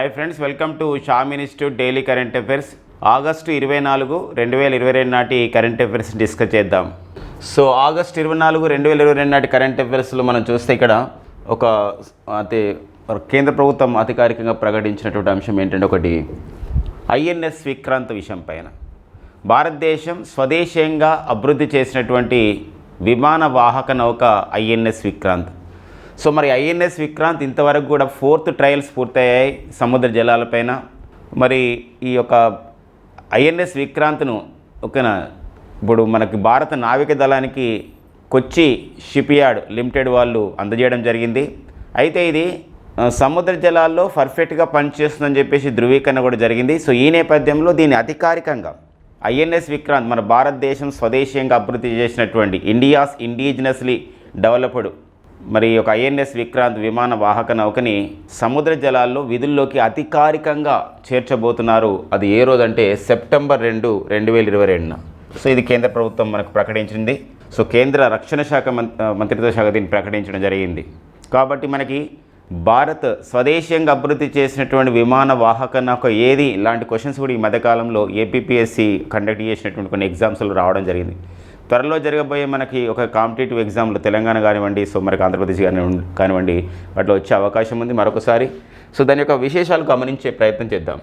Hi friends welcome to Sham institute daily current affairs August ఇరవై నాలుగు రెండు వేల ఇరవై రెండు నాటి కరెంట్ అఫైర్స్ డిస్కస్ చేద్దాం. సో ఆగస్ట్ ఇరవై నాలుగు రెండు వేల ఇరవై రెండు నాటి కరెంట్ అఫైర్స్లో మనం చూస్తే ఇక్కడ ఒక అతి కేంద్ర ప్రభుత్వం అధికారికంగా ప్రకటించినటువంటి అంశం ఏంటంటే ఒకటి ఐఎన్ఎస్ విక్రాంత్ విషయం పైన. భారతదేశం స్వదేశీయంగా అభివృద్ధి చేసినటువంటి విమాన వాహక నౌక ఐఎన్ఎస్ విక్రాంత్. సో మరి ఐఎన్ఎస్ విక్రాంత్ ఇంతవరకు కూడా ఫోర్త్ ట్రయల్స్ పూర్తయ్యాయి సముద్ర జలాలపైన మరి ఈ యొక్క ఐఎన్ఎస్ విక్రాంత్ను ఓకేనా? ఇప్పుడు మనకి భారత నావిక దళానికి కొచ్చి షిప్ యార్డ్ లిమిటెడ్ వాళ్ళు అందజేయడం జరిగింది. అయితే ఇది సముద్ర జలాల్లో పర్ఫెక్ట్గా పనిచేస్తుందని చెప్పేసి ధృవీకరణ కూడా జరిగింది. సో ఈ నేపథ్యంలో దీన్ని అధికారికంగా ఐఎన్ఎస్ విక్రాంత్ మన భారతదేశం స్వదేశీయంగా అభివృద్ధి చేసినటువంటి ఇండియాస్ ఇండిజినస్లీ డెవలప్డ్ మరి ఒక ఐఎన్ఎస్ విక్రాంత్ విమాన వాహక నౌకని సముద్ర జలాల్లో విధుల్లోకి అధికారికంగా చేర్చబోతున్నారు. అది ఏ రోజు అంటే సెప్టెంబర్ రెండు రెండు వేల ఇరవై రెండున సో ఇది కేంద్ర ప్రభుత్వం మనకు ప్రకటించింది. సో కేంద్ర రక్షణ శాఖ మంత్రిత్వ శాఖ దీన్ని ప్రకటించడం జరిగింది. కాబట్టి మనకి భారత్ స్వదేశీయంగా అభివృద్ధి చేసినటువంటి విమాన వాహక నౌక ఏది? ఇలాంటి క్వశ్చన్స్ కూడా ఈ మధ్యకాలంలో ఏపీపీఎస్సి కండక్ట్ చేసినటువంటి కొన్ని ఎగ్జామ్స్లో రావడం జరిగింది. త్వరలో జరగబోయే మనకి ఒక కాంపిటేటివ్ ఎగ్జామ్లు తెలంగాణ కానివ్వండి సో మనకి ఆంధ్రప్రదేశ్ కానివ్వండి కానివ్వండి వాటిలో వచ్చే అవకాశం ఉంది. మరొకసారి సో దాని యొక్క విశేషాలు గమనించే ప్రయత్నం చేద్దాం.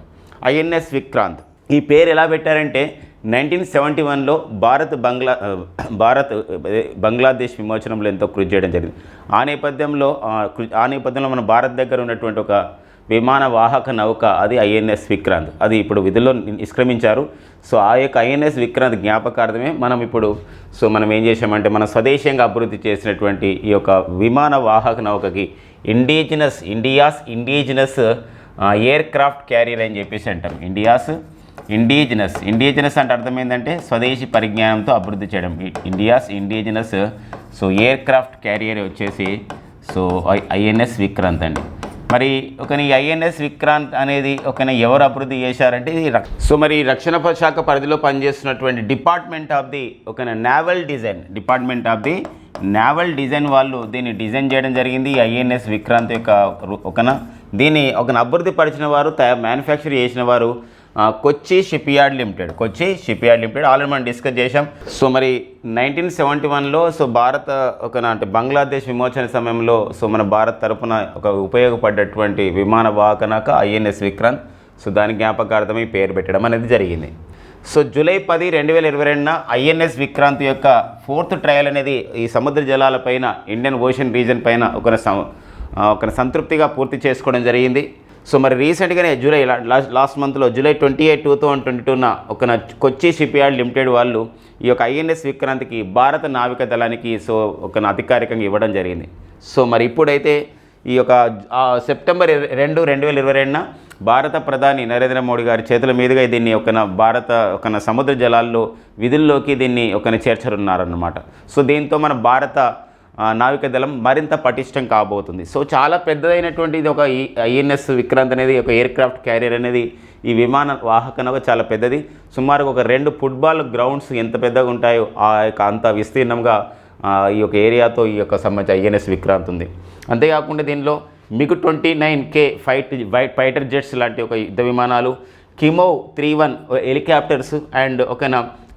ఐఎన్ఎస్ విక్రాంత్ ఈ పేరు ఎలా పెట్టారంటే నైన్టీన్ సెవెంటీ వన్లో భారత్ బంగ్లా భారత్ బంగ్లాదేశ్ విమోచనంలో ఎంతో కృషి చేయడం జరిగింది. ఆ నేపథ్యంలో కృ- ఆ నేపథ్యంలో మన భారత్ దగ్గర ఉన్నటువంటి ఒక విమాన వాహక నౌక అది ఐఎన్ఎస్ విక్రాంత్. అది ఇప్పుడు విధుల్లో నిష్క్రమించారు. సో ఆ యొక్క ఐఎన్ఎస్ విక్రాంత్ జ్ఞాపకార్థమే మనం ఇప్పుడు సో మనం ఏం చేసామంటే మన స్వదేశంగా అభివృద్ధి చేసినటువంటి ఈ యొక్క విమాన వాహక నౌకకి indigenous India's indigenous aircraft carrier అని చెప్పేసి అంటాం. ఇండియాస్ ఇండిజినస్ ఇండిజినస్ అంటే అర్థం ఏంటంటే స్వదేశీ పరిజ్ఞానంతో అభివృద్ధి చేయడం. India's indigenous so aircraft carrier వచ్చేసి సో ఐ ఐఎన్ఎస్ విక్రాంత్ అండి. మరి ఒక ఐఎన్ఎస్ విక్రాంత్ అనేది ఒక ఎవరు అభివృద్ధి చేశారంటే ఇది సో మరి రక్షణ శాఖ పరిధిలో పనిచేస్తున్నటువంటి డిపార్ట్మెంట్ ఆఫ్ ది ఒక naval design department of the naval design వాళ్ళు దీన్ని డిజైన్ చేయడం జరిగింది. ఐఎన్ఎస్ విక్రాంత్ యొక్క ఒకన. దీన్ని ఒక అభివృద్ధి పరిచిన వారు తయారు మ్యానుఫ్యాక్చర్ చేసిన వారు Kochi shipyard limited Kochi shipyard limited already మనం డిస్కస్ చేశాం. సో మరి నైన్టీన్ సెవెంటీ వన్లో సో భారత ఒక అంటే బంగ్లాదేశ్ విమోచన సమయంలో సో మన భారత్ తరపున ఒక ఉపయోగపడ్డటువంటి విమాన వాహకనక ఐఎన్ఎస్ విక్రాంత్ సో దాని జ్ఞాపకార్థమై ఈ పేరు పెట్టడం అనేది జరిగింది. సో జూలై పది రెండు వేల ఇరవై రెండున ఐఎన్ఎస్ విక్రాంత్ యొక్క ఫోర్త్ ట్రయల్ అనేది ఈ సముద్ర జలాలపైన ఇండియన్ ఓషన్ రీజన్ పైన ఒక సం- ఒక సంతృప్తిగా పూర్తి చేసుకోవడం జరిగింది. సో మరి రీసెంట్గానే జూలై లాస్ట్ లాస్ట్ మంత్లో July twenty eight two thousand twenty టూన ఒక కొచ్చి షిప్ యార్డ్ లిమిటెడ్ వాళ్ళు ఈ యొక్క ఐఎన్ఎస్ విక్రాంత్కి భారత నావిక దళానికి సో ఒక అధికారికంగా ఇవ్వడం జరిగింది. సో మరి ఇప్పుడైతే ఈ యొక్క సెప్టెంబర్ రెండు రెండు వేల ఇరవై రెండున భారత ప్రధాని నరేంద్ర మోడీ గారి చేతుల మీదుగా దీన్ని ఒక భారత ఒక సముద్ర జలాల్లో విధుల్లోకి దీన్ని ఒక చేర్చనున్నారన్నమాట. సో దీంతో మన భారత నావిక దళం మరింత పటిష్టం కాబోతుంది. సో చాలా పెద్దదైనటువంటి ఇది ఒక ఐఎన్ఎస్ విక్రాంత్ అనేది ఒక ఎయిర్ క్రాఫ్ట్ క్యారియర్ అనేది ఈ విమాన వాహకనగా చాలా పెద్దది. సుమారుగా ఒక రెండు ఫుట్బాల్ గ్రౌండ్స్ ఎంత పెద్దగా ఉంటాయో ఆ యొక్క అంత విస్తీర్ణంగా ఈ యొక్క ఏరియాతో ఈ యొక్క సంబంధించి ఐఎన్ఎస్ విక్రాంత్ ఉంది. అంతేకాకుండా దీనిలో MiG twenty nine K fight fighter jets లాంటి ఒక యుద్ధ విమానాలు chemo three one helicopters and ఒక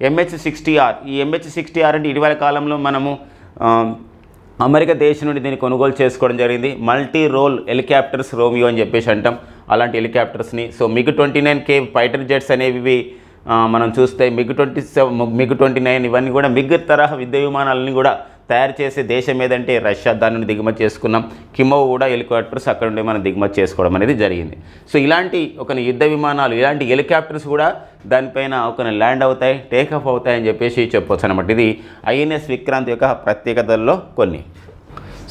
ఎంహెచ్ సిక్స్టీ ఆర్. ఈ ఎంహెచ్ సిక్స్టీ ఆర్ అంటే ఇటీవల కాలంలో మనము అమెరికా దేశం నుండి దీన్ని కొనుగోలు చేసుకోవడం జరిగింది. మల్టీ రోల్ హెలికాప్టర్స్ రోమియో అని చెప్పేసి అంటాం. అలాంటి హెలికాప్టర్స్ని. So MiG twenty nine K fighter jets అనేవి మనం చూస్తే MiG twenty seven MiG twenty nine ఇవన్నీ కూడా మిగ్ తరహా యుద్ధ విమానాలని కూడా తయారు చేసే దేశం ఏదంటే రష్యా దానిని దిగుమతి చేసుకున్నాం. కిమో కూడా హెలికాప్టర్స్ అక్కడ నుండి మనం దిగుమతి చేసుకోవడం అనేది జరిగింది. సో ఇలాంటి ఒక యుద్ధ విమానాలు ఇలాంటి హెలికాప్టర్స్ కూడా దానిపైన ఒక ల్యాండ్ అవుతాయి టేకాఫ్ అవుతాయని చెప్పేసి చెప్పొచ్చు అనమాట ఇది ఐఎన్ఎస్ విక్రాంత్ యొక్క ప్రత్యేకతల్లో కొన్ని.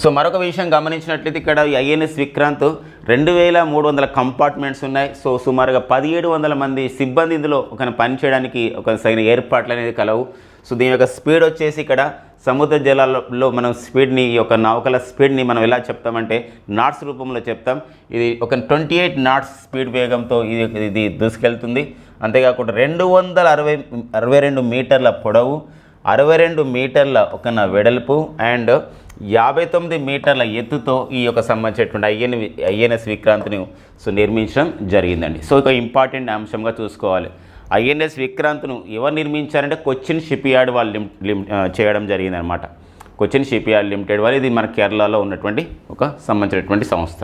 సో మరొక విషయం గమనించినట్లయితే ఇక్కడ ఈ ఐఎన్ఎస్ విక్రాంత్ రెండు వేల మూడు వందల కంపార్ట్మెంట్స్ ఉన్నాయి. సో సుమారుగా పదిహేడు వందల మంది సిబ్బంది ఇందులో ఒక పని చేయడానికి ఒక సగిన ఏర్పాట్లు అనేది కలవు. సో దీని యొక్క స్పీడ్ వచ్చేసి ఇక్కడ సముద్ర జలాల్లో మనం స్పీడ్ని ఈ యొక్క నౌకల స్పీడ్ని మనం ఎలా చెప్తామంటే నాట్స్ రూపంలో చెప్తాం. ఇది ఒక ట్వంటీ ఎయిట్ నాట్స్ స్పీడ్ వేగంతో ఇది ఇది దూసుకెళ్తుంది. అంతేకాకుండా రెండు వందల అరవై అరవై రెండు మీటర్ల పొడవు అరవై రెండు మీటర్ల ఒక నా వెడల్పు అండ్ యాభై తొమ్మిది మీటర్ల ఎత్తుతో ఈ యొక్క సంబంధించినటువంటి ఐఎన్ ఐఎన్ఎస్ విక్రాంతిని సో నిర్మించడం జరిగిందండి. సో ఒక ఇంపార్టెంట్ అంశంగా చూసుకోవాలి. ఐఎన్ఎస్ విక్రాంత్ను ఎవరు నిర్మించారంటే కొచ్చిన్ షిప్ యార్డ్ వాళ్ళు లిమ్ చేయడం జరిగిందనమాట కొచ్చిన్ షిప్ యార్డ్ లిమిటెడ్ వాళ్ళు ఇది మన కేరళలో ఉన్నటువంటి ఒక సంబంధించినటువంటి సంస్థ.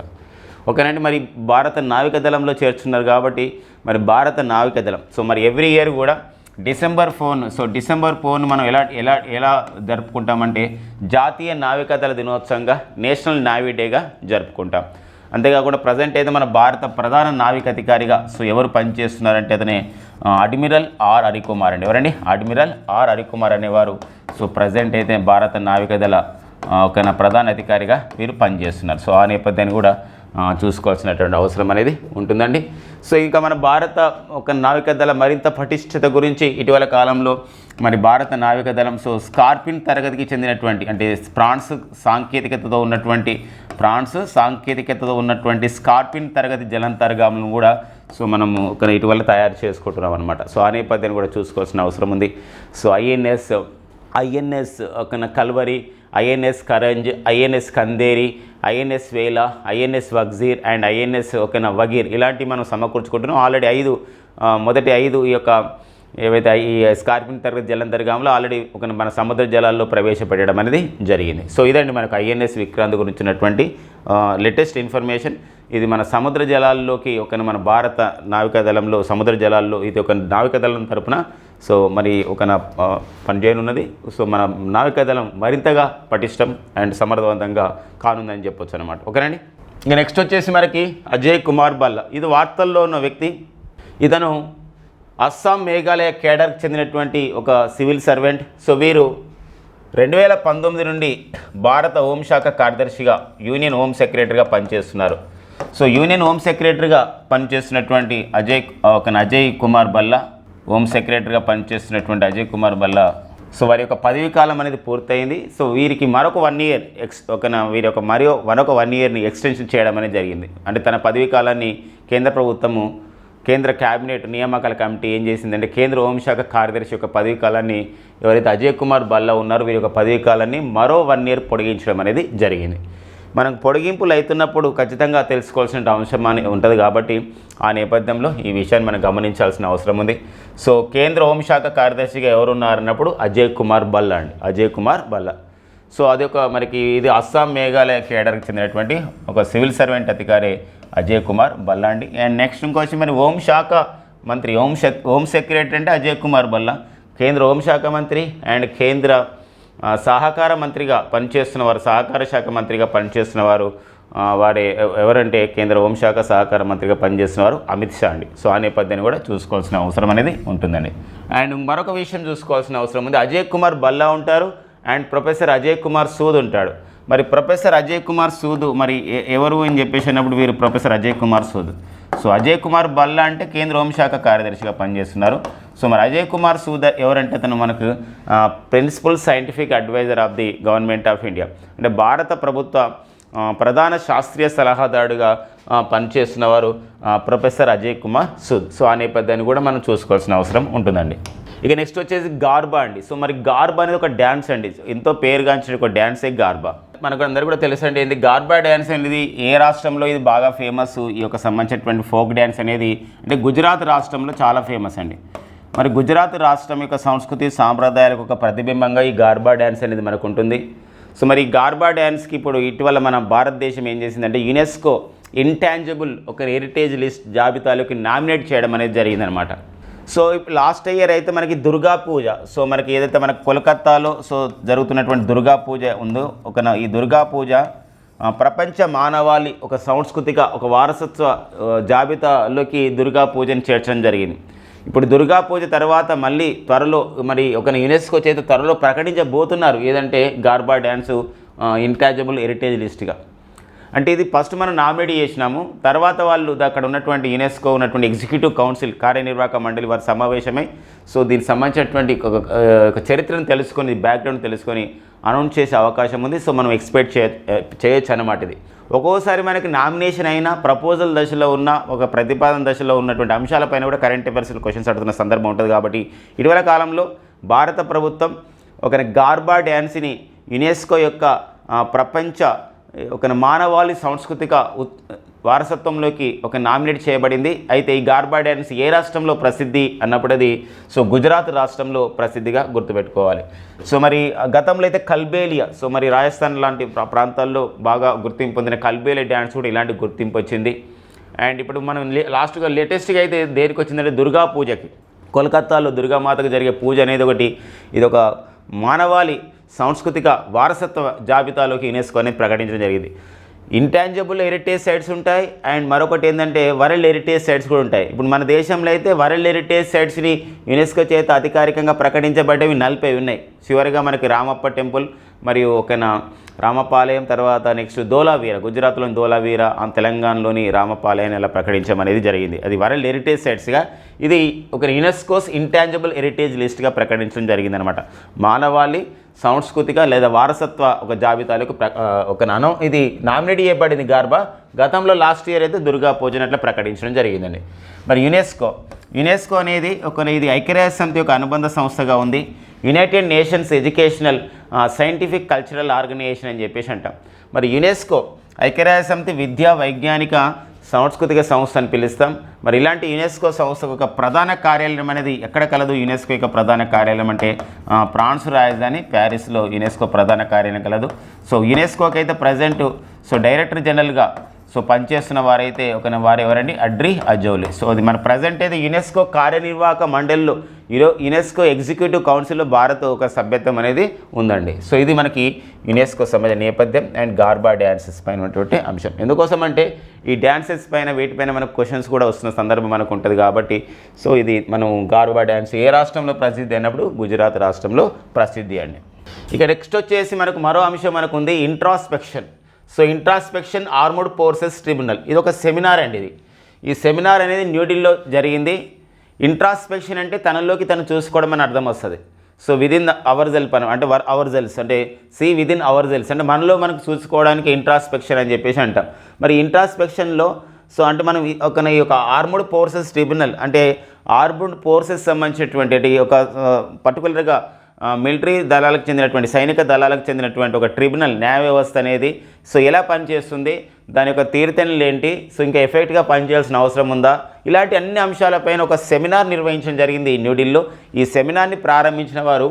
ఓకేనండి మరి భారత నావిక దళంలో చేర్చున్నారు కాబట్టి మరి భారత నావిక దళం. సో మరి ఎవ్రీ ఇయర్ కూడా December four so December four మనం ఎలా ఎలా ఎలా జరుపుకుంటామంటే జాతీయ నావికాదళ దినోత్సవంగా నేషనల్ నావీ డేగా జరుపుకుంటాం. అంతేకాకుండా ప్రజెంట్ అయితే మన భారత ప్రధాన నావిక అధికారిగా సో ఎవరు పనిచేస్తున్నారంటే అతనే అడ్మిరల్ ఆర్ హరికుమార్ అండి. ఎవరండి? అడ్మిరల్ ఆర్ హరికుమార్ అనేవారు. సో ప్రజెంట్ అయితే భారత నావికదళ ఒక ప్రధాన అధికారిగా వీరు పనిచేస్తున్నారు. సో ఆ నేపథ్యాన్ని కూడా చూసుకోవాల్సినటువంటి అవసరం అనేది ఉంటుందండి. సో ఇంకా మన భారత ఒక నావికదళ మరింత పటిష్టత గురించి ఇటీవల కాలంలో మరి భారత నావిక దళం సో స్కార్పిన్ తరగతికి చెందినటువంటి అంటే ఫ్రాన్స్ సాంకేతికతతో ఉన్నటువంటి ఫ్రాన్స్ సాంకేతికతతో ఉన్నటువంటి స్కార్పిన్ తరగతి జలంతర్గాములను కూడా సో మనము ఒక ఇటీవల తయారు చేసుకుంటున్నాం అనమాట సో ఆ నేపథ్యాన్ని కూడా చూసుకోవాల్సిన అవసరం ఉంది. సో ఐఎన్ఎస్ ఐఎన్ఎస్ ఒక Kalvari INS Karanj INS Khanderi INS Vela INS Vagsheer and INS ఓకేనా వగీర్. ఇలాంటివి మనం సమకూర్చుకుంటున్నాం. ఆల్రెడీ ఐదు మొదటి ఐదు ఈ యొక్క ఏవైతే ఈ స్కార్పిన్ తరగతి జలంతర్గాంలో ఆల్రెడీ ఒక మన సముద్ర జలాల్లో ప్రవేశపెట్టడం అనేది జరిగింది. సో ఇదండి మనకు ఐఎన్ఎస్ విక్రాంత్ గురించినటువంటి లేటెస్ట్ ఇన్ఫర్మేషన్ ఇది మన సముద్ర జలాల్లోకి ఒక మన భారత నావికాదళంలో సముద్ర జలాల్లో ఇది ఒక నావికాదళం తరపున సో మరి ఒక నా, ఆ, పనిచేయనున్నది. సో మన నావికాదళం మరింతగా పటిష్టం అండ్ సమర్థవంతంగా కానుందని చెప్పొచ్చు అనమాట ఓకేనండి? ఇంకా నెక్స్ట్ వచ్చేసి మనకి అజయ్ కుమార్ బల్లా. ఇది వార్తల్లో ఉన్న వ్యక్తి. ఇతను అస్సాం మేఘాలయ కేడర్కి చెందినటువంటి ఒక సివిల్ సర్వెంట్. సో వీరు రెండు వేల పంతొమ్మిది నుండి భారత హోంశాఖ కార్యదర్శిగా యూనియన్ హోమ్ సెక్రటరీగా పనిచేస్తున్నారు. సో యూనియన్ హోమ్ సెక్రటరీగా పనిచేస్తున్నటువంటి అజయ్ ఒక అజయ్ కుమార్ బల్లా హోమ్ సెక్రటరీగా పనిచేస్తున్నటువంటి అజయ్ కుమార్ బల్లా సో వారి యొక్క పదవీ కాలం అనేది పూర్తయింది. సో వీరికి మరొక వన్ ఇయర్ ఎక్స్ ఒక వీరి యొక్క మరో మరొక వన్ ఇయర్ని ఎక్స్టెన్షన్ చేయడం అనేది జరిగింది. అంటే తన పదవీ కాలాన్ని కేంద్ర ప్రభుత్వము కేంద్ర కేబినెట్ నియామకాల కమిటీ ఏం చేసిందంటే కేంద్ర హోంశాఖ కార్యదర్శి యొక్క పదవీ కాలాన్ని ఎవరైతే అజయ్ కుమార్ బల్లా ఉన్నారో వీరి యొక్క పదవీ కాలాన్ని మరో వన్ ఇయర్ పొడిగించడం అనేది జరిగింది. మనకు పొడిగింపులు అవుతున్నప్పుడు ఖచ్చితంగా తెలుసుకోవాల్సిన అంశం అని ఉంటుంది కాబట్టి ఆ నేపథ్యంలో ఈ విషయాన్ని మనం గమనించాల్సిన అవసరం ఉంది. సో కేంద్ర హోంశాఖ కార్యదర్శిగా ఎవరున్నారన్నప్పుడు అజయ్ కుమార్ బల్లా అండి. అజయ్ కుమార్ బల్లా. సో అది ఒక మనకి ఇది అస్సాం మేఘాలయ కేడర్కి చెందినటువంటి ఒక సివిల్ సర్వెంట్ అధికారి అజయ్ కుమార్ బల్లాండి అండ్. నెక్స్ట్ ఇంకొచ్చి మరి హోంశాఖ మంత్రి హోం హోం సెక్రటరీ అంటే అజయ్ కుమార్ బల్లా. కేంద్ర హోంశాఖ మంత్రి అండ్ కేంద్ర సహకార మంత్రిగా పనిచేస్తున్న వారు సహకార శాఖ మంత్రిగా పనిచేస్తున్న వారు వారి ఎవరంటే కేంద్ర హోంశాఖ సహకార మంత్రిగా పనిచేసిన వారు అమిత్ షా అండి. సో ఆ నేపథ్యాన్ని కూడా చూసుకోవాల్సిన అవసరం అనేది ఉంటుందండి. అండ్ మరొక విషయం చూసుకోవాల్సిన అవసరం ఉంది. అజయ్ కుమార్ బల్లా ఉంటారు అండ్ ప్రొఫెసర్ అజయ్ కుమార్ సూద్ ఉంటాడు. మరి ప్రొఫెసర్ అజయ్ కుమార్ సూద్ మరి ఎవరు అని చెప్పేసి అన్నప్పుడు వీరు ప్రొఫెసర్ అజయ్ కుమార్ సూద్. సో అజయ్ కుమార్ బల్లా అంటే కేంద్ర హోంశాఖ కార్యదర్శిగా పనిచేస్తున్నారు. సో మరి అజయ్ కుమార్ సూద ఎవరంటే అతను మనకు principal scientific adviser of the government of India అంటే భారత ప్రభుత్వ ప్రధాన శాస్త్రీయ సలహాదారుగా పనిచేస్తున్న వారు ప్రొఫెసర్ అజయ్ కుమార్ సుద్. సో ఆ నేపథ్యాన్ని కూడా మనం చూసుకోవాల్సిన అవసరం ఉంటుందండి. ఇక నెక్స్ట్ వచ్చేసి గార్బా అండి. సో మరి గార్బా అనేది ఒక డ్యాన్స్ అండి. ఎంతో పేరుగాంచిన ఒక డ్యాన్సే గార్బా. మనకు అందరూ కూడా తెలుసు అండి ఇది గార్బా డ్యాన్స్ అనేది ఏ రాష్ట్రంలో ఇది బాగా ఫేమస్ ఈ యొక్క సంబంధించినటువంటి ఫోక్ డ్యాన్స్ అనేది అంటే గుజరాత్ రాష్ట్రంలో చాలా ఫేమస్ అండి. మరి గుజరాత్ రాష్ట్రం యొక్క సంస్కృతి సాంప్రదాయాలకు ఒక ప్రతిబింబంగా ఈ గార్బా డ్యాన్స్ అనేది మనకు ఉంటుంది సో మరి ఈ గార్బా డ్యాన్స్కి ఇప్పుడు ఇటీవల మన భారతదేశం ఏం చేసిందంటే యునెస్కో ఇంటాంజిబుల్ ఒక హెరిటేజ్ లిస్ట్ జాబితాలోకి నామినేట్ చేయడం అనేది జరిగిందనమాట. సో ఇప్పుడు లాస్ట్ ఇయర్ అయితే మనకి దుర్గా పూజ సో మనకి ఏదైతే మనకి కోల్కత్తాలో సో జరుగుతున్నటువంటి దుర్గా పూజ ఉందో ఒక ఈ దుర్గా పూజ ప్రపంచ మానవాళి ఒక సాంస్కృతిక ఒక వారసత్వ జాబితాలోకి దుర్గా పూజను చేర్చడం జరిగింది. ఇప్పుడు దుర్గా పూజ తర్వాత మళ్ళీ త్వరలో మరి ఒక యునెస్కో చేత త్వరలో ప్రకటించబోతున్నారు. ఏదంటే గార్బా డ్యాన్సు ఇంటాజబుల్ హెరిటేజ్ లిస్ట్గా. అంటే ఇది ఫస్ట్ మనం నామినేట్ చేసినాము. తర్వాత వాళ్ళు అక్కడ ఉన్నటువంటి యునెస్కో ఉన్నటువంటి ఎగ్జిక్యూటివ్ కౌన్సిల్ కార్యనిర్వాహక మండలి వారి సమావేశమై. సో దీనికి సంబంధించినటువంటి ఒక ఒక చరిత్రను తెలుసుకొని బ్యాక్గ్రౌండ్ తెలుసుకొని అనౌన్స్ చేసే అవకాశం ఉంది. సో మనం ఎక్స్పెక్ట్ చేయ చేయొచ్చు అన్నమాట ఇది. ఒక్కోసారి మనకి నామినేషన్ అయినా ప్రపోజల్ దశలో ఉన్న ఒక ప్రతిపాదన దశలో ఉన్నటువంటి అంశాలపైన కూడా కరెంట్ అఫైర్స్ క్వశ్చన్స్ అడుగుతున్న సందర్భం ఉంటుంది కాబట్టి ఇటీవల కాలంలో భారత ప్రభుత్వం ఒక గార్బా డ్యాన్స్ని యునెస్కో యొక్క ప్రపంచ ఒక మానవాళి సాంస్కృతిక ఉత్- వారసత్వంలోకి ఒక నామినేట్ చేయబడింది. అయితే ఈ గార్బా డ్యాన్స్ ఏ రాష్ట్రంలో ప్రసిద్ధి అన్నప్పుడు అది సో గుజరాత్ రాష్ట్రంలో ప్రసిద్ధిగా గుర్తుపెట్టుకోవాలి. సో మరి గతంలో అయితే కల్బేలియా సో మరి రాజస్థాన్ లాంటి ప్రాంతాల్లో బాగా గుర్తింపు పొందిన కల్బేలియా డ్యాన్స్ కూడా ఇలాంటి గుర్తింపు వచ్చింది. అండ్ ఇప్పుడు మనం లాస్ట్గా లేటెస్ట్గా అయితే దేనికి వచ్చిందంటే దుర్గా పూజకి. కోల్కత్తాలో దుర్గామాతకు జరిగే పూజ అనేది ఒకటి. ఇది ఒక మానవాళి సాంస్కృతిక వారసత్వ జాబితాలోకి యునెస్కో అనేది ప్రకటించడం జరిగింది. ఇంటాంజబుల్ హెరిటేజ్ సైట్స్ ఉంటాయి అండ్ మరొకటి ఏంటంటే వరల్డ్ హెరిటేజ్ సైట్స్ కూడా ఉంటాయి. ఇప్పుడు మన దేశంలో అయితే వరల్డ్ హెరిటేజ్ సైట్స్ని యునెస్కో చేత అధికారికంగా ప్రకటించబడ్డవి నలభై ఉన్నాయి. చివరిగా మనకి రామప్ప టెంపుల్ మరియు ఒకనా రామపాలయం తర్వాత నెక్స్ట్ ధోలావీర గుజరాత్లోని ధోలావీర తెలంగాణలోని రామపాలయాన్ని ఇలా ప్రకటించడం అనేది జరిగింది. అది వరల్డ్ హెరిటేజ్ సైట్స్గా ఇది ఒక యునెస్కోస్ ఇంటాంజబుల్ హెరిటేజ్ లిస్ట్గా ప్రకటించడం జరిగిందనమాట. మానవాళి సాంస్కృతిక లేదా వారసత్వ ఒక జాబితాలకు ఒక నాణం. ఇది నామినేట్ చేయబడింది గార్బా. గతంలో లాస్ట్ ఇయర్ అయితే దుర్గా పూజనట్లు ప్రకటించడం జరిగిందండి. మరి యునెస్కో యునెస్కో అనేది ఒక ఇది ఐక్యరాజ్య సమితి యొక్క అనుబంధ సంస్థగా ఉంది. United Nations educational scientific cultural organisation అని చెప్పేసి అంటాం. మరి యునెస్కో ఐక్యరాజ్య సమితి విద్యా వైజ్ఞానిక సాంస్కృతిక సంస్థ అని పిలుస్తాం. మరి ఇలాంటి యునెస్కో సంస్థకు ఒక ప్రధాన కార్యాలయం అనేది ఎక్కడ కలదు? యునెస్కో యొక్క ప్రధాన కార్యాలయం అంటే ఫ్రాన్స్ రాజధాని ప్యారిస్లో యునెస్కో ప్రధాన కార్యాలయం కలదు. సో యునెస్కోకి అయితే ప్రజెంట్ సో డైరెక్టర్ జనరల్గా సో పనిచేస్తున్న వారైతే ఒక వారు ఎవరండి? అడ్రి అజౌలి. సో అది మన ప్రజెంట్ అయితే యునెస్కో కార్యనిర్వాహక మండలిలో ఈరో యునెస్కో ఎగ్జిక్యూటివ్ కౌన్సిల్లో భారత్ ఒక సభ్యత్వం అనేది ఉందండి. సో ఇది మనకి యునెస్కో సంబంధించిన నేపథ్యం అండ్ గార్బా డ్యాన్సెస్ పైన ఉన్నటువంటి అంశం. ఎందుకోసం అంటే ఈ డ్యాన్సెస్ పైన వీటిపైన మనకు క్వశ్చన్స్ కూడా వస్తున్న సందర్భం మనకు ఉంటుంది కాబట్టి సో ఇది మనం గార్బా డ్యాన్స్ ఏ రాష్ట్రంలో ప్రసిద్ధి అయినప్పుడు గుజరాత్ రాష్ట్రంలో ప్రసిద్ధి అండి. ఇక నెక్స్ట్ వచ్చేసి మనకు మరో అంశం మనకు ఉంది introspection so introspection armed forces tribunal ఇది ఒక సెమినార్ అండి ఇది. ఈ సెమినార్ అనేది న్యూఢిల్లీలో జరిగింది. ఇంట్రాస్పెక్షన్ అంటే తనలోకి తను చూసుకోవడం అని అర్థం వస్తుంది. సో విదిన్ అవర్ జెల్ పని అంటే వర్ అవర్ జెల్స్ అంటే సి విదిన్ అవర్ జెల్స్ అంటే మనలో మనకు చూసుకోవడానికి ఇంట్రాస్పెక్షన్ అని చెప్పేసి అంటాం. మరి ఇంట్రాస్పెక్షన్లో సో అంటే మనం ఒక ఈ యొక్క ఆర్మోడ్ ఫోర్సెస్ ట్రిబ్యునల్ అంటే ఆర్మోడ్ ఫోర్సెస్ సంబంధించినటువంటి ఒక పర్టికులర్గా మిలిటరీ దళాలకు చెందినటువంటి సైనిక దళాలకు చెందినటువంటి ఒక ట్రిబ్యునల్ న్యాయ వ్యవస్థ అనేది. సో ఎలా పనిచేస్తుంది? దాని యొక్క తీర్థనలు ఏంటి? సో ఇంకా ఎఫెక్ట్గా పనిచేయాల్సిన అవసరం ఉందా? ఇలాంటి అన్ని అంశాలపైన ఒక సెమినార్ నిర్వహించడం జరిగింది ఈ న్యూఢిల్లీలో. ఈ సెమినార్ని ప్రారంభించిన వారు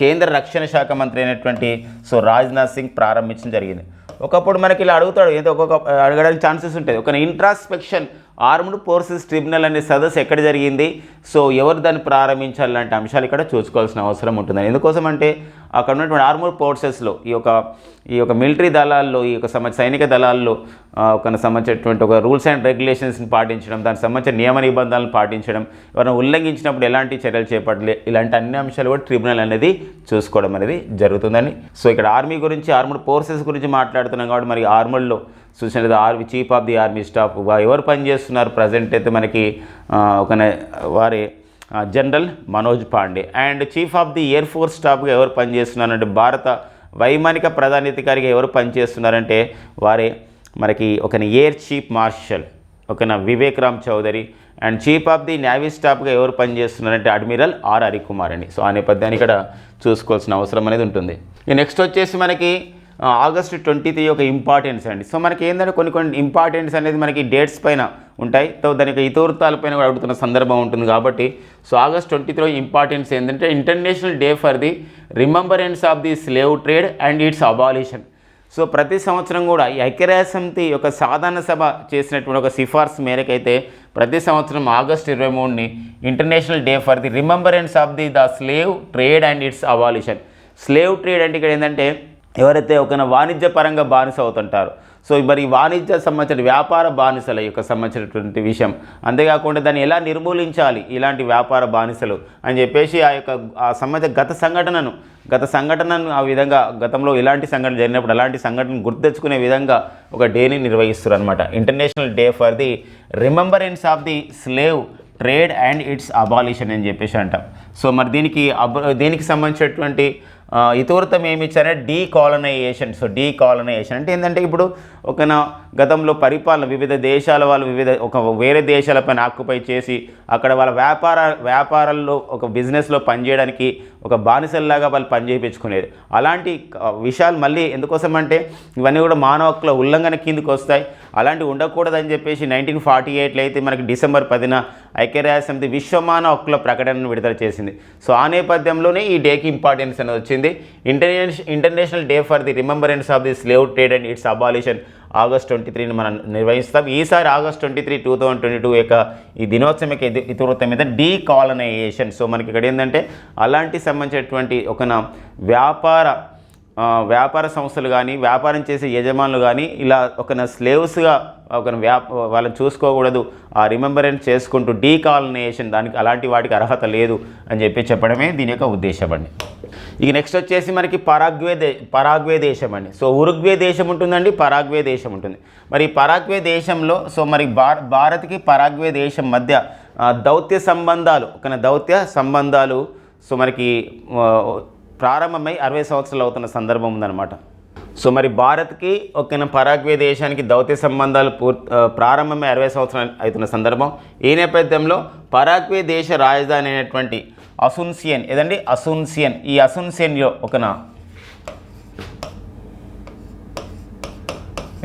కేంద్ర రక్షణ శాఖ మంత్రి అయినటువంటి సో రాజ్నాథ్ సింగ్ ప్రారంభించడం జరిగింది. ఒకప్పుడు మనకి ఇలా అడుగుతాడు ఏదో ఒక్కొక్క అడగడానికి ఛాన్సెస్ ఉంటుంది ఒక ఇంట్రాస్పెక్షన్ ఆర్మ్డ్ ఫోర్సెస్ ట్రిబ్యునల్ అనే సదస్సు ఎక్కడ జరిగింది? సో ఎవరు దాన్ని ప్రారంభించాలి లాంటి అంశాలు ఇక్కడ చూసుకోవాల్సిన అవసరం ఉంటుంది ఎందుకోసం అంటే అక్కడ ఉన్నటువంటి ఆర్మూర్ ఫోర్సెస్లో ఈ యొక్క ఈ యొక్క మిలిటరీ దళాల్లో ఈ యొక్క సమ సైనిక దళాల్లో ఒక సంబంధించినటువంటి ఒక రూల్స్ అండ్ రెగ్యులేషన్స్ని పాటించడం దానికి సంబంధించిన నియమ నిబంధనలను పాటించడం ఎవరైనా ఉల్లంఘించినప్పుడు ఎలాంటి చర్యలు చేపట్టలే ఇలాంటి అన్ని అంశాలు కూడా ట్రిబ్యునల్ అనేది చూసుకోవడం అనేది జరుగుతుందని. సో ఇక్కడ ఆర్మీ గురించి ఆర్మడ్ ఫోర్సెస్ గురించి మాట్లాడుతున్నాం కాబట్టి మరి ఆర్మడ్లో చూసినట్టు army chief of the army staff ఎవరు పనిచేస్తున్నారు? ప్రజెంట్ అయితే మనకి ఒక వారి general Manoj Pande. And chief of the air force స్టాఫ్గా ఎవరు పనిచేస్తున్నారంటే భారత వైమానిక ప్రధానాధికారిగా ఎవరు పనిచేస్తున్నారంటే వారే మనకి ఒక ఎయిర్ చీఫ్ మార్షల్ ఒక Vivek Ram Chaudhari and chief of the navy స్టాఫ్గా ఎవరు పనిచేస్తున్నారంటే అడ్మిరల్ ఆర్ హరికుమార్ అండి. సో ఆ నేపథ్యాన్ని ఇక్కడ చూసుకోవాల్సిన అవసరం అనేది ఉంటుంది. నెక్స్ట్ వచ్చేసి మనకి ఆగస్ట్ ట్వంటీ త్రీ ఒక ఇంపార్టెన్స్ అండి. సో మనకి ఏంటంటే కొన్ని కొన్ని ఇంపార్టెన్స్ అనేది మనకి డేట్స్ పైన ఉంటాయి. సో దానికి ఇతవృత్తాల పైన కూడా అడుగుతున్న సందర్భం ఉంటుంది కాబట్టి so August twenty three importance ఏంటంటే international day for the remembrance of the slave trade and its abolition so ప్రతి సంవత్సరం కూడా ఈ ఐక్యరాజ్య సమితి యొక్క సాధారణ సభ చేసినటువంటి ఒక సిఫార్సు మేరకైతే ప్రతి సంవత్సరం ఆగస్ట్ ఇరవై మూడుని international day for the remembrance of the the slave trade and its abolition slave trade అంటే ఇక్కడ ఏంటంటే ఎవరైతే ఒక వాణిజ్య పరంగా బానిస అవుతుంటారో. సో మరి వాణిజ్య సంబంధించిన వ్యాపార బానిసల యొక్క సంబంధించినటువంటి విషయం. అంతేకాకుండా దాన్ని ఎలా నిర్మూలించాలి ఇలాంటి వ్యాపార బానిసలు అని చెప్పేసి ఆ యొక్క ఆ సంబంధించిన గత సంఘటనను గత సంఘటనను ఆ విధంగా గతంలో ఇలాంటి సంఘటన జరిగినప్పుడు అలాంటి సంఘటన గుర్తు తెచ్చుకునే విధంగా ఒక డేని నిర్వహిస్తారు అనమాట international day for the remembrance of the slave trade and its abolition అని చెప్పేసి అంటాం. సో మరి దీనికి అబ దీనికి సంబంధించినటువంటి ఇతివృత్తం ఏమి ఇచ్చారంటే decolonisation so decolonisation అంటే ఏంటంటే ఇప్పుడు ఒక గతంలో పరిపాలన వివిధ దేశాల వాళ్ళు వివిధ ఒక వేరే దేశాలపైన ఆక్యుపై చేసి అక్కడ వాళ్ళ వ్యాపార వ్యాపారాల్లో ఒక బిజినెస్లో పనిచేయడానికి ఒక బానిసల్లాగా వాళ్ళు పని చేయించుకునేది. అలాంటి విషయాలు మళ్ళీ ఎందుకోసం అంటే ఇవన్నీ కూడా మానవ హక్కుల ఉల్లంఘన కిందకి వస్తాయి. అలాంటివి ఉండకూడదని చెప్పేసి నైన్టీన్ ఫార్టీ ఎయిట్లో అయితే మనకి డిసెంబర్ పదిన ఐక్యరాజ్య సమితి విశ్వమానవ హక్కుల ప్రకటనను విడుదల చేసింది. సో ఆ నేపథ్యంలోనే ఈ డేకి ఇంపార్టెన్స్ అనేది వచ్చింది. International international day for the remembrance of the slave trade and its abolition August twenty త్రీని మనం నిర్వహిస్తాం. ఈసారి August twenty three two thousand twenty two యొక్క ఈ దినోత్సవం యొక్క ఇది- ఇతివృత్తం మీద డీకాలనైజేషన్. సో మనకి ఇక్కడ ఏంటంటే అలాంటి సంబంధించినటువంటి ఒక వ్యాపార వ్యాపార సంస్థలు కానీ వ్యాపారం చేసే యజమానులు కానీ ఇలా ఒక స్లేవ్స్గా ఒక వ్యాప వాళ్ళని చూసుకోకూడదు. ఆ రిమెంబరెన్స్ చేసుకుంటూ డీకాలనేషన్ దానికి అలాంటి వాటికి అర్హత లేదు అని చెప్పి చెప్పడమే దీని యొక్క ఉద్దేశం అండి. ఇక నెక్స్ట్ వచ్చేసి మనకి పరాగ్వే దే పరాగ్వే దేశం అండి. సో ఉరుగ్వే దేశం ఉంటుందండి పరాగ్వే దేశం ఉంటుంది. మరి పరాగ్వే దేశంలో సో మరి భార భారత్కి పరాగ్వే దేశం మధ్య దౌత్య సంబంధాలు ఒక దౌత్య సంబంధాలు సో మనకి ప్రారంభమై అరవై సంవత్సరాలు అవుతున్న సందర్భం ఉందన్నమాట. సో మరి భారత్కి ఒక పరాగ్వే దేశానికి దౌత్య సంబంధాలు పూర్తి ప్రారంభమై అరవై సంవత్సరాలు అవుతున్న సందర్భం. ఈ నేపథ్యంలో పరాగ్వే దేశ రాజధాని అయినటువంటి అసున్సియన్ ఏదండి? అసున్సియన్. ఈ అసున్సియన్లో ఒకన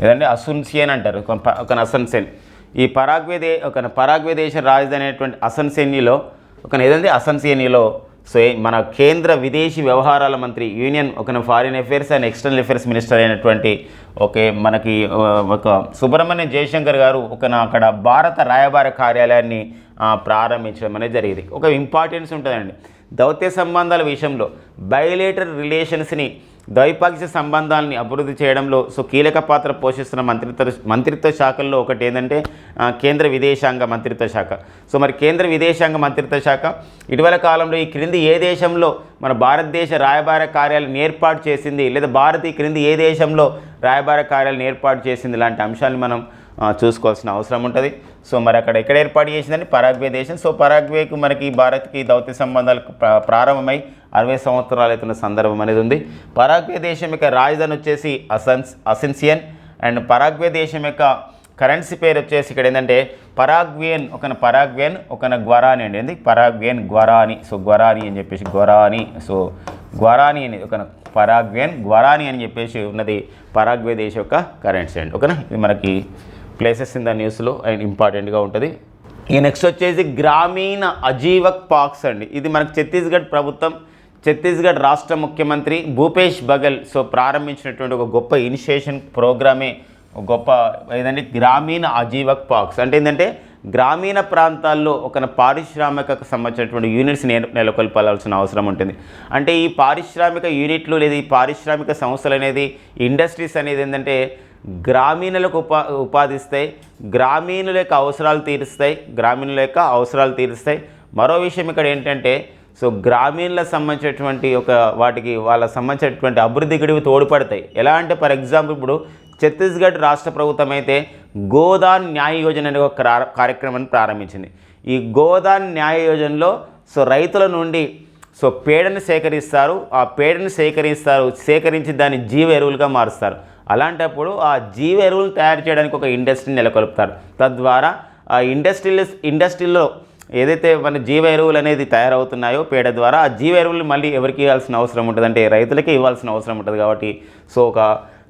ఏదండి? అసున్సియన్ అంటారు. ఒక అసన్సెన్ ఈ పరాగ్వే దే ఒక పరాగ్వే దేశ రాజధాని అయినటువంటి అసన్సేనిలో ఒక ఏదండి? అసన్సేనిలో సో మన కేంద్ర విదేశీ వ్యవహారాల మంత్రి యూనియన్ ఒక foreign affairs and external affairs minister అయినటువంటి ఓకే మనకి ఒక సుబ్రహ్మణ్యం జయశంకర్ గారు ఒక అక్కడ భారత రాయబార కార్యాలయాన్ని ప్రారంభించడం అనేది జరిగింది. ఒక ఇంపార్టెన్స్ ఉంటుందండి. దౌత్య సంబంధాల విషయంలో బయోలేటర్ రిలేషన్స్ని ద్వైపాక్షిక సంబంధాలని అభివృద్ధి చేయడంలో సో కీలక పాత్ర పోషిస్తున్న మంత్రిత్వ మంత్రిత్వ శాఖల్లో ఒకటి ఏంటంటే కేంద్ర విదేశాంగ మంత్రిత్వ శాఖ. సో మరి కేంద్ర విదేశాంగ మంత్రిత్వ శాఖ ఇటీవల కాలంలో ఈ క్రింది ఏ దేశంలో మన భారతదేశ రాయబార కార్యాలయం ఏర్పాటు చేసింది లేదా భారత్ ఈ క్రింది ఏ దేశంలో రాయబార కార్యాలయం ఏర్పాటు చేసింది ఇలాంటి అంశాలను మనం చూసుకోవాల్సిన అవసరం ఉంటుంది. సో మరి అక్కడ ఎక్కడ ఏర్పాటు చేసిందని పరాగ్వే దేశం. సో పరాగ్వేకు మనకి భారత్కి దౌత్య సంబంధాలు ప్ర- ప్రారంభమై అరవై సంవత్సరాలు అవుతున్న సందర్భం అనేది ఉంది. పరాగ్వే దేశం యొక్క రాజధాని వచ్చేసి అసన్స్ అసెన్సియన్. అండ్ పరాగ్వే దేశం యొక్క కరెన్సీ పేరు వచ్చేసి ఇక్కడ ఏంటంటే పరాగ్వేన్ ఒక పరాగ్వేన్ ఒక గ్వరాని అండి ఏంది పరాగ్వేన్ గ్వరాని. సో గ్వరాని అని చెప్పేసి గ్వరాని. సో గ్వరాని అని ఒక పరాగ్వేన్ గ్వరాని అని చెప్పేసి ఉన్నది పరాగ్వే దేశం యొక్క కరెన్సీ అండి. ఓకేనా ఇది మనకి ప్లేసెస్ ఇన్ ద న్యూస్లో అండ్ ఇంపార్టెంట్గా ఉంటుంది. ఈ నెక్స్ట్ వచ్చేసి గ్రామీణ అజీవక్ పాక్స్ అండి. ఇది మనకు ఛత్తీస్గఢ్ ప్రభుత్వం ఛత్తీస్గఢ్ రాష్ట్ర ముఖ్యమంత్రి భూపేష్ బగల్ సో ప్రారంభించినటువంటి ఒక గొప్ప ఇనిషియేషన్ ప్రోగ్రామే ఒక గొప్ప ఏదంటే గ్రామీణ అజీవక్ పాక్స్. అంటే ఏంటంటే గ్రామీణ ప్రాంతాల్లో ఒక పారిశ్రామికకు సంబంధించినటువంటి యూనిట్స్ నెలకొల్పాల్సిన అవసరం ఉంటుంది. అంటే ఈ పారిశ్రామిక యూనిట్లు లేదా ఈ పారిశ్రామిక సంస్థలు అనేది ఇండస్ట్రీస్ అనేది ఏంటంటే గ్రామీణులకు ఉపా ఉపాధిస్తాయి గ్రామీణుల యొక్క అవసరాలు తీరుస్తాయి గ్రామీణుల యొక్క అవసరాలు తీరుస్తాయి. మరో విషయం ఇక్కడ ఏంటంటే సో గ్రామీణులకు సంబంధించినటువంటి ఒక వాటికి వాళ్ళ సంబంధించినటువంటి అభివృద్ధికి ఇవి తోడ్పడతాయి. ఎలా అంటే ఫర్ ఎగ్జాంపుల్ ఇప్పుడు ఛత్తీస్గఢ్ రాష్ట్ర ప్రభుత్వం అయితే గోదాన్ న్యాయ యోజన అనే ఒక కార్యక్రమాన్ని ప్రారంభించింది. ఈ గోదాన్ న్యాయ యోజనలో సో రైతుల నుండి సో పేడను సేకరిస్తారు. ఆ పేడను సేకరిస్తారు సేకరించి దాన్ని జీవ ఎరువులుగా మారుస్తారు. అలాంటప్పుడు ఆ జీవ ఎరువులు తయారు చేయడానికి ఒక ఇండస్ట్రీని నెలకొల్పుతారు. తద్వారా ఆ ఇండస్ట్రీలో ఇండస్ట్రీలో ఏదైతే మన జీవ ఎరువులు అనేది తయారవుతున్నాయో పేడ ద్వారా ఆ జీవ ఎరువులు మళ్ళీ ఎవరికి ఇవ్వాల్సిన అవసరం ఉంటుంది అంటే రైతులకే ఇవ్వాల్సిన అవసరం ఉంటుంది కాబట్టి సో ఒక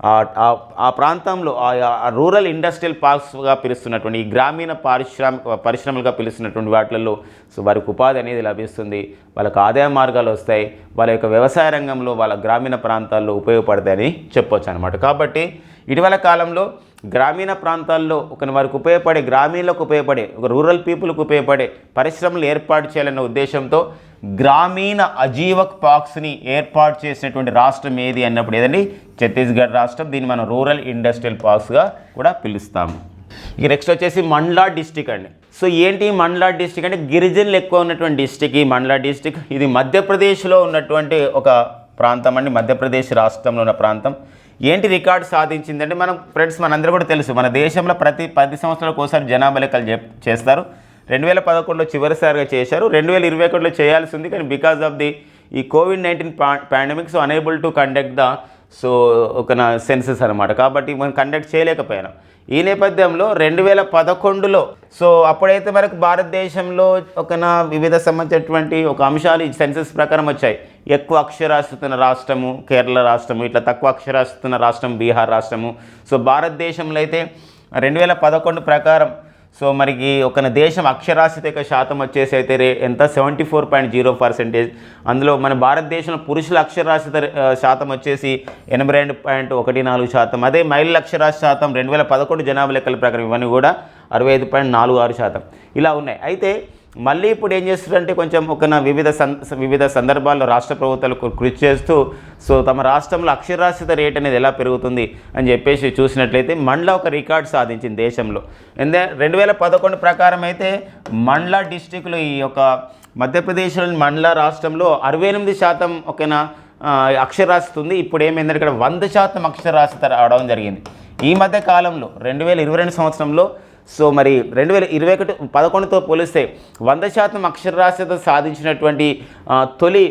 ఆ- ప్రాంతంలో ఆ- రూరల్ ఇండస్ట్రియల్ పార్క్స్గా పిలుస్తున్నటువంటి ఈ గ్రామీణ పారిశ్రామిక పరిశ్రమలుగా పిలుస్తున్నటువంటి వాటిల్లో సో వారికి ఉపాధి అనేది లభిస్తుంది. వాళ్ళకి ఆదాయ మార్గాలు వస్తాయి. వాళ్ళ యొక్క వ్యవసాయ రంగంలో వాళ్ళ గ్రామీణ ప్రాంతాల్లో ఉపయోగపడతాయని చెప్పొచ్చు అనమాట కాబట్టి ఇటీవల కాలంలో గ్రామీణ ప్రాంతాల్లో ఒక వారికి ఉపయోగపడే గ్రామీణులకు ఉపయోగపడే ఒక రూరల్ పీపుల్కి ఉపయోగపడే పరిశ్రమలు ఏర్పాటు చేయాలన్న ఉద్దేశంతో గ్రామీణ అజీవక్ పార్క్స్ని ఏర్పాటు చేసినటువంటి రాష్ట్రం ఏది అన్నప్పుడు ఏదండి? ఛత్తీస్గఢ్ రాష్ట్రం. దీన్ని మనం రూరల్ ఇండస్ట్రియల్ పార్క్స్గా కూడా పిలుస్తాము. ఇక నెక్స్ట్ వచ్చేసి మండ్లా డిస్టిక్ అండి. సో ఏంటి మండ్లా డిస్టిక్ అంటే గిరిజనులు ఎక్కువ ఉన్నటువంటి డిస్టిక్ ఈ మండ్లా డిస్టిక్. ఇది మధ్యప్రదేశ్లో ఉన్నటువంటి ఒక ప్రాంతం అండి. మధ్యప్రదేశ్ రాష్ట్రంలో ఉన్న ప్రాంతం. ఏంటి రికార్డు సాధించిందంటే మనం ఫ్రెండ్స్ మనందరూ కూడా తెలుసు. మన దేశంలో ప్రతి పది సంవత్సరాలకు ఒకసారి జనాభా లెక్కలు చెప్- చేస్తారు. రెండు వేల పదకొండులో చివరిసారిగా చేశారు. రెండు వేల ఇరవై ఒకటిలో చేయాల్సి ఉంది కానీ బికాజ్ ఆఫ్ ది ఈ covid nineteen pandemic so unable to conduct the so ఒక నా సెన్సెస్ అనమాట కాబట్టి మనం కండక్ట్ చేయలేకపోయాం ఈ నేపథ్యంలో రెండు వేల పదకొండులో సో అప్పుడైతే మనకు భారతదేశంలో ఒక నా వివిధ సంబంధించినటువంటి ఒక అంశాలు ఈ సెన్సెస్ ప్రకారం వచ్చాయి. ఎక్కువ అక్షరాస్తున్న రాష్ట్రము కేరళ రాష్ట్రము ఇట్లా తక్కువ అక్షరాస్తున్న రాష్ట్రం బీహార్ రాష్ట్రము. సో భారతదేశంలో అయితే రెండు వేల పదకొండు ప్రకారం సో మనకి ఒక దేశం అక్షరాస్యత యొక్క శాతం వచ్చేసి అయితే రే ఎంత? Seventy four point zero percentage. అందులో మన భారతదేశంలో పురుషుల అక్షరాస్యత శాతం వచ్చేసి ఎనభై రెండు పాయింట్ ఒకటి నాలుగు శాతం. అదే మహిళల అక్షరాస్యత శాతం రెండు వేల పదకొండు జనాభా లెక్కల ప్రకారం ఇవన్నీ కూడా అరవై ఐదు పాయింట్ నాలుగు ఆరు శాతం. ఇలా ఉన్నాయి. అయితే మళ్ళీ ఇప్పుడు ఏం చేస్తున్నారంటే కొంచెం ఒక వివిధ సం వివిధ సందర్భాల్లో రాష్ట్ర ప్రభుత్వాలు కృషి చేస్తూ సో తమ రాష్ట్రంలో అక్షరాస్యత రేట్ అనేది ఎలా పెరుగుతుంది అని చెప్పేసి చూసినట్లయితే మండల ఒక రికార్డ్ సాధించింది దేశంలో. ఎందుకంటే రెండు వేల పదకొండు ప్రకారం అయితే మండల డిస్టిక్లో ఈ యొక్క మధ్యప్రదేశ్లోని మండల రాష్ట్రంలో అరవై ఎనిమిది శాతం ఒకనా అక్షరాస్యత ఉంది. ఇప్పుడు ఏమైందంటే ఇక్కడ వంద శాతం అక్షరాస్యత రావడం జరిగింది. ఈ మధ్య కాలంలో రెండు వేల ఇరవై రెండు సంవత్సరంలో సో మరి రెండు వేల ఇరవై ఒకటి పదకొండుతో పోలిస్తే వంద శాతం అక్షరాస్యత సాధించినటువంటి తొలి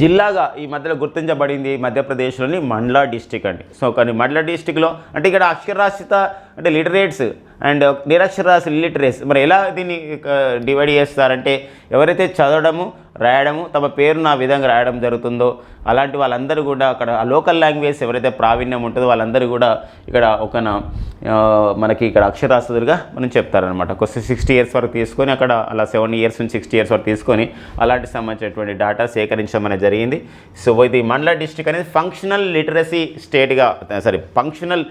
జిల్లాగా ఈ మధ్యలో గుర్తించబడింది మధ్యప్రదేశ్లోని మండలా డిస్టిక్ అండి. సో కానీ మండ్లా డిస్టిక్లో అంటే ఇక్కడ అక్షరాస్యత అంటే లిటరేట్స్ అండ్ నిరక్షరాస్య లిటరేట్స్ మరి ఎలా దీన్ని డివైడ్ చేస్తారంటే ఎవరైతే చదవడము రాయడము తమ పేరును ఆ విధంగా రాయడం జరుగుతుందో అలాంటి వాళ్ళందరూ కూడా అక్కడ ఆ లోకల్ లాంగ్వేజ్ ఎవరైతే ప్రావీణ్యం ఉంటుందో వాళ్ళందరూ కూడా ఇక్కడ ఒక మనకి ఇక్కడ అక్షరాస్యతలుగా మనం చెప్తారనమాట ఒక సిక్స్టీ ఇయర్స్ వరకు తీసుకొని అక్కడ అలా సెవెన్ ఇయర్స్ నుంచి సిక్స్టీ ఇయర్స్ వరకు తీసుకొని అలాంటి సంబంధించినటువంటి డేటా సేకరించడం అనేది జరిగింది. సో ఇది మండల డిస్టిక్ అనేది ఫంక్షనల్ లిటరసీ స్టేట్గా సారీ ఫంక్షనల్